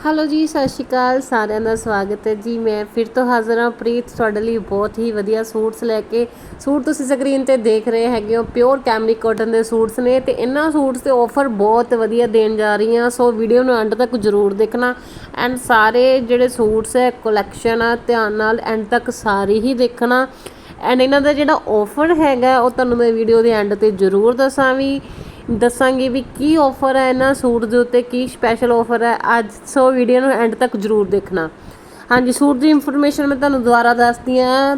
Hello ਜੀ, ਸਤਿ ਸ਼੍ਰੀ ਅਕਾਲ। ਸਾਰਿਆਂ ਦਾ ਸਵਾਗਤ ਹੈ ਜੀ। ਮੈਂ ਫਿਰ ਤੋਂ ਹਾਜ਼ਰ ਹਾਂ। ਪ੍ਰੀਤ, ਤੁਹਾਡੇ ਲਈ ਬਹੁਤ ਹੀ ਵਧੀਆ ਸੂਟਸ ਲੈ ਕੇ। ਸੂਟ ਤੁਸੀਂ ਸਕਰੀਨ ਤੇ ਦੇਖ ਰਹੇ ਹੈਗੇ ਹੋ। ਪਿਓਰ ਕੈਮਰਿਕ ਕਾਟਨ ਦੇ ਸੂਟਸ ਨੇ ਤੇ ਇਹਨਾਂ ਸੂਟਸ ਤੇ ਆਫਰ ਬਹੁਤ ਵਧੀਆ ਦੇਣ ਜਾ ਰਹੀ ਹਾਂ। ਸੋ ਵੀਡੀਓ ਨੂੰ ਐਂਡ ਤੱਕ ਜ਼ਰੂਰ ਦੇਖਣਾ। ਐਂਡ ਸਾਰੇ ਜਿਹੜੇ ਸੂਟਸ ਹੈ ਕਲੈਕਸ਼ਨ ਆ, ਧਿਆਨ ਨਾਲ ਐਂਡ ਤੱਕ ਸਾਰੀ ਹੀ ਦੇਖਣਾ। ਐਂਡ ਇਹਨਾਂ ਦਾ ਜਿਹੜਾ ਆਫਰ ਹੈਗਾ, ਉਹ ਤੁਹਾਨੂੰ ਮੈਂ ਵੀਡੀਓ ਦੇ ਐਂਡ ਤੇ ਜ਼ਰੂਰ ਦੱਸਾਂ ਵੀ ਦੱਸਾਂਗੀ ਵੀ ਕੀ ਆਫਰ ਹੈ ਇਹਨਾਂ ਸੂਟ ਦੇ ਉੱਤੇ, ਕੀ ਸਪੈਸ਼ਲ ਆਫਰ ਹੈ। ਅੱਜ ਸੋ ਵੀਡੀਓ ਨੂੰ ਐਂਡ ਤੱਕ ਜ਼ਰੂਰ ਦੇਖਣਾ। ਹਾਂਜੀ, ਸੂਟ ਦੀ ਇਨਫੋਰਮੇਸ਼ਨ ਮੈਂ ਤੁਹਾਨੂੰ ਦੁਬਾਰਾ ਦੱਸਦੀ ਆ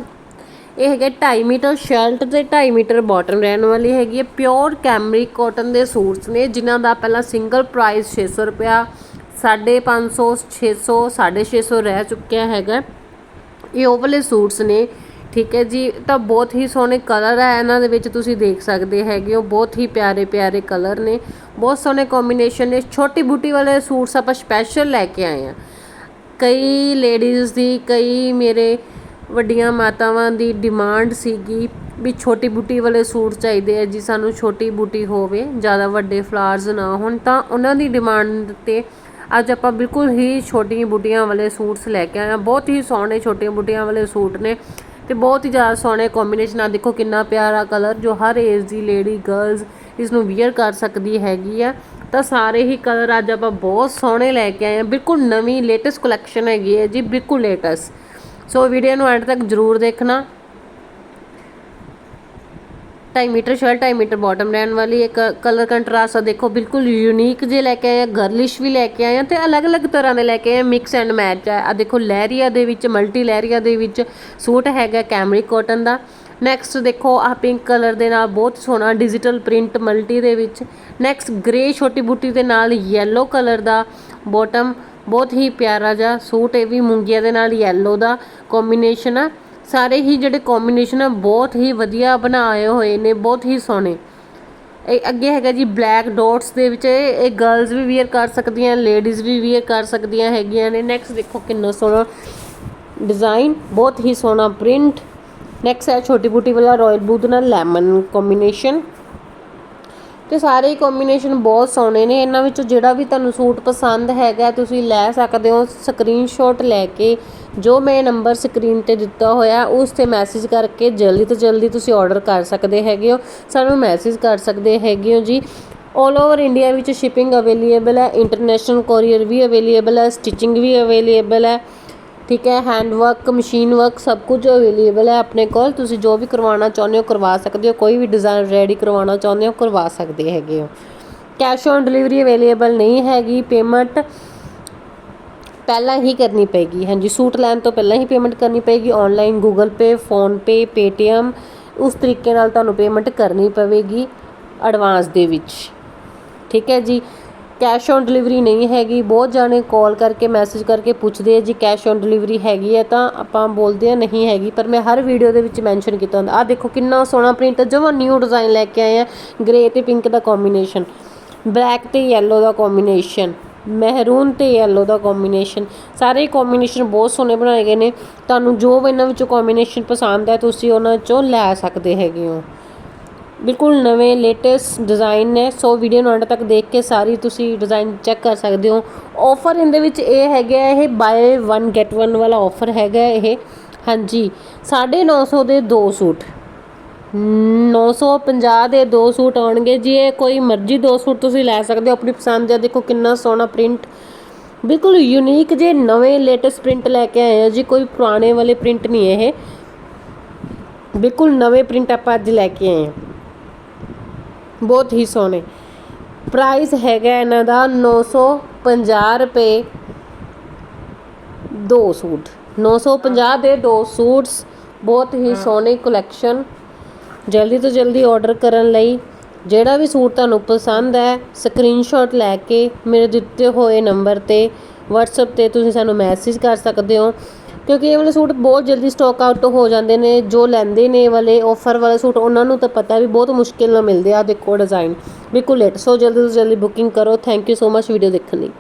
ਇਹ ਹੈਗੇ 2.5 ਮੀਟਰ ਸ਼ਰਟ ਤੇ 2.5 ਮੀਟਰ ਬਾਟਮ ਰਹਿਣ ਵਾਲੀ ਹੈਗੀ ਹੈ। ਪਿਓਰ ਕੈਮਰਿਕ ਕਾਟਨ ਦੇ ਸੂਟਸ ਨੇ, ਜਿਨ੍ਹਾਂ ਦਾ ਪਹਿਲਾਂ ਸਿੰਗਲ ਪ੍ਰਾਈਸ 600 ਰੁਪਿਆ 550 600 650 ਰਹਿ ਚੁੱਕਿਆ ਹੈਗਾ। ਇਹ ਉਹ ਵਾਲੇ ਸੂਟਸ ਨੇ ਠੀਕ ਹੈ ਜੀ, ਤਾਂ ਬਹੁਤ ਹੀ ਸੋਹਣੇ ਕਲਰ ਹੈ, ਇਹਨਾਂ ਦੇ ਵਿੱਚ ਤੁਸੀਂ ਦੇਖ ਸਕਦੇ ਹੈਗੇ ਹੋ, ਬਹੁਤ ਹੀ ਪਿਆਰੇ ਪਿਆਰੇ ਕਲਰ ਨੇ, ਬਹੁਤ ਸੋਹਣੇ ਕੰਬੀਨੇਸ਼ਨ ਨੇ, ਛੋਟੀ ਬੂਟੀ ਵਾਲੇ ਸੂਟਸ ਆਪਾਂ ਸਪੈਸ਼ਲ ਲੈ ਕੇ ਆਏ ਆ ਕਈ ਲੇਡੀਜ਼ ਦੀ, ਕਈ ਮੇਰੇ ਵੱਡੀਆਂ ਮਾਤਾਵਾਂ ਦੀ ਡਿਮਾਂਡ ਸੀਗੀ ਵੀ ਛੋਟੀ ਬੂਟੀ ਵਾਲੇ ਸੂਟ ਚਾਹੀਦੇ ਆ ਜੀ, ਸਾਨੂੰ ਛੋਟੀ ਬੂਟੀ ਹੋਵੇ, ਜ਼ਿਆਦਾ ਵੱਡੇ ਫਲਾਰਸ ਨਾ ਹੋਣ, ਤਾਂ ਉਹਨਾਂ ਦੀ ਡਿਮਾਂਡ ਤੇ ਅੱਜ ਆਪਾਂ ਬਿਲਕੁਲ ਹੀ ਛੋਟੀਆਂ ਬੂਟੀਆਂ ਵਾਲੇ ਸੂਟਸ ਲੈ ਕੇ ਆਏ ਆ ਬਹੁਤ ਹੀ ਸੋਹਣੇ ਛੋਟੀਆਂ ਬੂਟੀਆਂ ਵਾਲੇ ਸੂਟ ਨੇ। ਤੇ ਬਹੁਤ ਹੀ ਜ਼ਿਆਦਾ ਸੋਹਣੇ ਕੰਬੀਨੇਸ਼ਨ ਆ। ਦੇਖੋ ਕਿੰਨਾ ਪਿਆਰਾ ਕਲਰ ਜੋ ਹਰ ਏਜ ਦੀ ਲੇਡੀ ਗਰਲਸ ਇਸ ਨੂੰ ਵੀਅਰ ਕਰ ਸਕਦੀ ਹੈਗੀ ਆ। ਤਾਂ ਸਾਰੇ ਹੀ ਕਲਰ ਅੱਜ ਆਪਾਂ ਬਹੁਤ ਸੋਹਣੇ ਲੈ ਕੇ ਆਏ ਆ। ਬਿਲਕੁਲ ਨਵੀਂ ਲੇਟੈਸਟ ਕਲੈਕਸ਼ਨ ਹੈਗੀ ਹੈ ਜੀ, ਬਿਲਕੁਲ ਲੇਟੈਸਟ ਸੋ ਵੀਡੀਓ ਨੂੰ ਐਂਡ ਤੱਕ ਜ਼ਰੂਰ ਦੇਖਣਾ। 2.5 ਮੀਟਰ ਸ਼ਰਟ 2.5 ਮੀਟਰ ਬਾਟਮ ਰਹਿਣ ਵਾਲੀ ਇੱਕ ਕਲਰ ਕੰਟਰਾਸਟ ਆ, ਦੇਖੋ, ਬਿਲਕੁਲ ਯੂਨੀਕ ਜੇ ਲੈ ਕੇ ਆਏ ਆ ਗਰਲਿਸ਼ ਵੀ ਲੈ ਕੇ ਆਏ ਆ ਤੇ ਅਲੱਗ-ਅਲੱਗ ਤਰ੍ਹਾਂ ਦੇ ਲੈ ਕੇ ਆਏ ਮਿਕਸ ਐਂਡ ਮੈਚ ਆ। ਆ ਦੇਖੋ, ਲਹਿਰੀਆ ਦੇ ਵਿੱਚ ਮਲਟੀ ਲਹਿਰੀਆ ਦੇ ਵਿੱਚ ਸੂਟ ਹੈਗਾ ਕੈਮਰਿਕ ਕਾਟਨ ਦਾ। ਨੈਕਸਟ ਦੇਖੋ ਆ ਪਿੰਕ ਕਲਰ ਦੇ ਨਾਲ ਬਹੁਤ ਸੋਹਣਾ ਡਿਜੀਟਲ ਪ੍ਰਿੰਟ ਮਲਟੀ ਦੇ ਵਿੱਚ। ਨੈਕਸਟ ਗ੍ਰੇ ਛੋਟੀ ਬੂਟੀ ਦੇ ਨਾਲ ਯੈਲੋ ਕਲਰ ਦਾ ਬਾਟਮ ਬਹੁਤ ਹੀ ਪਿਆਰਾ ਜਿਹਾ ਸੂਟ, ਇਹ ਵੀ ਮੁੰਗੀਆਂ ਦੇ ਨਾਲ ਯੈਲੋ ਦਾ ਕੰਬੀਨੇਸ਼ਨ ਆ। ਸਾਰੇ ਹੀ ਜਿਹੜੇ ਕੰਬੀਨੇਸ਼ਨ ਆ, ਬਹੁਤ ਹੀ ਵਧੀਆ ਬਣਾਏ ਹੋਏ ਨੇ, ਬਹੁਤ ਹੀ ਸੋਹਣੇ। ਇਹ ਅੱਗੇ ਹੈਗਾ ਜੀ ਬਲੈਕ ਡਾਟਸ ਦੇ ਵਿੱਚ, ਇਹ ਗਰਲਸ ਵੀ ਵੇਅਰ ਕਰ ਸਕਦੀਆਂ ਲੇਡੀਜ਼ ਵੀ ਵੇਅਰ ਕਰ ਸਕਦੀਆਂ ਹੈਗੀਆਂ ਨੇ। ਨੈਕਸਟ ਦੇਖੋ ਕਿੰਨਾ ਸੋਹਣਾ ਡਿਜ਼ਾਈਨ ਬਹੁਤ ਹੀ ਸੋਹਣਾ ਪ੍ਰਿੰਟ ਨੈਕਸਟ ਹੈ ਛੋਟੀ ਬੂਟੀ ਵਾਲਾ ਰਾਇਲ ਬਲੂ ਨਾਲ ਲੈਮਨ ਕੰਬੀਨੇਸ਼ਨ ਤੇ ਸਾਰੇ ਹੀ ਕੰਬੀਨੇਸ਼ਨ ਬਹੁਤ ਸੋਹਣੇ ਨੇ। ਇਹਨਾਂ ਵਿੱਚੋਂ ਜਿਹੜਾ ਵੀ ਤੁਹਾਨੂੰ ਸੂਟ ਪਸੰਦ ਹੈਗਾ, ਤੁਸੀਂ ਲੈ ਸਕਦੇ ਹੋ। ਸਕਰੀਨਸ਼ਾਟ ਲੈ ਕੇ ਜੋ ਮੈਂ ਨੰਬਰ ਸਕਰੀਨ ਤੇ ਦਿੱਤਾ ਹੋਇਆ, ਉਸ ਤੇ ਮੈਸੇਜ ਕਰਕੇ ਜਲਦੀ ਤੋਂ ਜਲਦੀ ਤੁਸੀਂ ਆਰਡਰ ਕਰ ਸਕਦੇ ਹੈਗੇ ਹੋ। ਸਾਨੂੰ ਮੈਸੇਜ ਕਰ ਸਕਦੇ ਹੈਗੇ ਹੋ ਜੀ। 올 ਓਵਰ ਇੰਡੀਆ ਵਿੱਚ ਸ਼ਿਪਿੰਗ ਅਵੇਲੇਬਲ ਹੈ ਇੰਟਰਨੈਸ਼ਨਲ ਕੋਰੀਅਰ ਵੀ ਅਵੇਲੇਬਲ ਹੈ ਸਟਿਚਿੰਗ ਵੀ ਅਵੇਲੇਬਲ ਹੈ। ਠੀਕ ਹੈ ਹੈਂਡ ਵਰਕ ਮਸ਼ੀਨ ਵਰਕ ਸਭ ਕੁਝ ਅਵੇਲੇਬਲ ਹੈ ਆਪਣੇ ਕੋਲ। ਤੁਸੀਂ ਜੋ ਵੀ ਕਰਵਾਉਣਾ ਚਾਹੁੰਦੇ ਹੋ ਕਰਵਾ ਸਕਦੇ ਹੋ। ਕੋਈ ਵੀ ਡਿਜ਼ਾਈਨ ਰੈਡੀ ਕਰਵਾਉਣਾ ਚਾਹੁੰਦੇ ਹੋ ਕਰਵਾ ਸਕਦੇ ਹੈਗੇ ਹੋ। ਕੈਸ਼ ਔਨ ਡਿਲੀਵਰੀ ਅਵੇਲੇਬਲ ਨਹੀਂ ਹੈਗੀ। ਪੇਮੈਂਟ ਪਹਿਲਾਂ ਹੀ ਕਰਨੀ ਪਏਗੀ। ਹਾਂਜੀ, ਸੂਟ ਲੈਣ ਤੋਂ ਪਹਿਲਾਂ ਹੀ ਪੇਮੈਂਟ ਕਰਨੀ ਪਏਗੀ। Online Google Pay PhonePe Paytm ਉਸ ਤਰੀਕੇ ਨਾਲ ਤੁਹਾਨੂੰ ਪੇਮੈਂਟ ਕਰਨੀ ਪਵੇਗੀ। ਐਡਵਾਂਸ ਦੇ ਵਿੱਚ। ਠੀਕ ਹੈ ਜੀ। ਕੈਸ਼ ਔਨ ਡਿਲੀਵਰੀ ਨਹੀਂ ਹੈਗੀ। ਬਹੁਤ ਜਾਣੇ ਕਾਲ ਕਰਕੇ, ਮੈਸੇਜ ਕਰਕੇ ਪੁੱਛਦੇ ਆ, ਜੀ, ਕੈਸ਼ ਔਨ ਡਿਲੀਵਰੀ ਹੈਗੀ ਹੈ ਤਾਂ ਆਪਾਂ ਬੋਲਦੇ ਆ ਨਹੀਂ ਹੈਗੀ। ਪਰ ਮੈਂ ਹਰ ਵੀਡੀਓ ਦੇ ਵਿੱਚ ਮੈਂਸ਼ਨ ਕੀਤਾ ਹੁੰਦਾ। ਆ ਦੇਖੋ, ਕਿੰਨਾ ਸੋਹਣਾ ਪ੍ਰਿੰਟ ਜਮਾ ਨਿਊ ਡਿਜ਼ਾਈਨ ਲੈ ਕੇ ਆਏ ਆ। ਗ੍ਰੇ ਤੇ ਪਿੰਕ ਦਾ ਕੰਬੀਨੇਸ਼ਨ ਬਲੈਕ ਤੇ ਯੈਲੋ ਦਾ ਕੰਬੀਨੇਸ਼ਨ ਮਹਿਰੂਨ ਤੇ ਯੈਲੋ ਦਾ ਕੰਬੀਨੇਸ਼ਨ ਸਾਰੇ ਕੰਬੀਨੇਸ਼ਨ ਬਹੁਤ ਸੋਹਣੇ ਬਣਾਏ ਗਏ ਨੇ। ਤੁਹਾਨੂੰ ਜੋ ਇਹਨਾਂ ਵਿੱਚੋਂ ਕੰਬੀਨੇਸ਼ਨ ਪਸੰਦ ਹੈ, ਤੁਸੀਂ ਉਹਨਾਂ ਚੋਂ ਲੈ ਸਕਦੇ ਹੈਗੇ ਹੋ। ਬਿਲਕੁਲ ਨਵੇਂ ਲੇਟੈਸਟ ਡਿਜ਼ਾਈਨ ਨੇ। ਸੋ ਵੀਡੀਓ ਨੂੰ ਅੰਤ ਤੱਕ ਦੇਖ ਕੇ ਸਾਰੀ ਤੁਸੀਂ ਡਿਜ਼ਾਈਨ ਚੈੱਕ ਕਰ ਸਕਦੇ ਹੋ। ਆਫਰ ਇਹਦੇ ਵਿੱਚ ਇਹ ਹੈਗਾ, ਇਹ ਬਾਏ 1 ਗੈਟ 1 ਵਾਲਾ ਆਫਰ ਹੈਗਾ ਇਹ। ਹਾਂਜੀ 950 ਦੇ ਦੋ ਸੂਟ। 950 ਦੇ ਦੋ ਸੂਟ ਆਉਣਗੇ। ਜੀ ਇਹ ਕੋਈ ਮਰਜ਼ੀ ਦੋ ਸੂਟ ਤੁਸੀਂ ਲੈ ਸਕਦੇ ਹੋ, ਆਪਣੀ ਪਸੰਦ ਦਾ ਦੇਖੋ ਕਿੰਨਾ ਸੋਹਣਾ ਪ੍ਰਿੰਟ ਬਿਲਕੁਲ ਯੂਨੀਕ ਜੇ ਨਵੇਂ ਲੇਟੈਸਟ ਪ੍ਰਿੰਟ ਲੈ ਕੇ ਆਏ ਆ ਜੀ, ਕੋਈ ਪੁਰਾਣੇ ਵਾਲੇ ਪ੍ਰਿੰਟ ਨਹੀਂ ਇਹ। ਬਿਲਕੁਲ ਨਵੇਂ ਪ੍ਰਿੰਟ ਆਪਾਂ ਅੱਜ ਲੈ ਕੇ ਆਏ ਹਾਂ ਬਹੁਤ ਹੀ ਸੋਹਣੇ। ਪ੍ਰਾਈਸ ਹੈਗਾ ਇਹਨਾਂ ਦਾ 950 ਰੁਪਏ ਦੋ ਸੂਟ। 950 ਦੇ ਦੋ ਸੂਟਸ, ਬਹੁਤ ਹੀ ਸੋਹਣੇ ਕਲੈਕਸ਼ਨ ਜਲਦੀ ਤੋਂ ਜਲਦੀ ਆਰਡਰ ਕਰਨ ਲਈ ਜਿਹੜਾ ਵੀ ਸੂਟ ਤੁਹਾਨੂੰ ਪਸੰਦ ਹੈ ਸਕਰੀਨਸ਼ਾਟ ਲੈ ਕੇ ਮੇਰੇ ਦਿੱਤੇ ਹੋਏ ਨੰਬਰ ਤੇ WhatsApp ਤੇ ਤੁਸੀਂ ਸਾਨੂੰ ਮੈਸੇਜ ਕਰ ਸਕਦੇ ਹੋ। ਕਿਉਂਕਿ ਇਹ ਵਾਲੇ ਸੂਟ ਬਹੁਤ ਜਲਦੀ ਸਟਾਕ ਆਊਟ ਹੋ ਜਾਂਦੇ ਨੇ, ਜੋ ਲੈਂਦੇ ਨੇ ਇਹ ਵਾਲੇ ਆਫਰ ਵਾਲੇ ਸੂਟ, ਉਹਨਾਂ ਨੂੰ ਤਾਂ ਪਤਾ ਵੀ ਬਹੁਤ ਮੁਸ਼ਕਿਲ ਨਾਲ ਮਿਲਦੇ ਆ ਦੇਖੋ ਡਿਜ਼ਾਈਨ ਬਿਲਕੁਲ ਲੇਟ ਸੋ ਜਲਦੀ ਤੋਂ ਜਲਦੀ ਬੁਕਿੰਗ ਕਰੋ thank you so much video ਦੇਖਣ ਲਈ।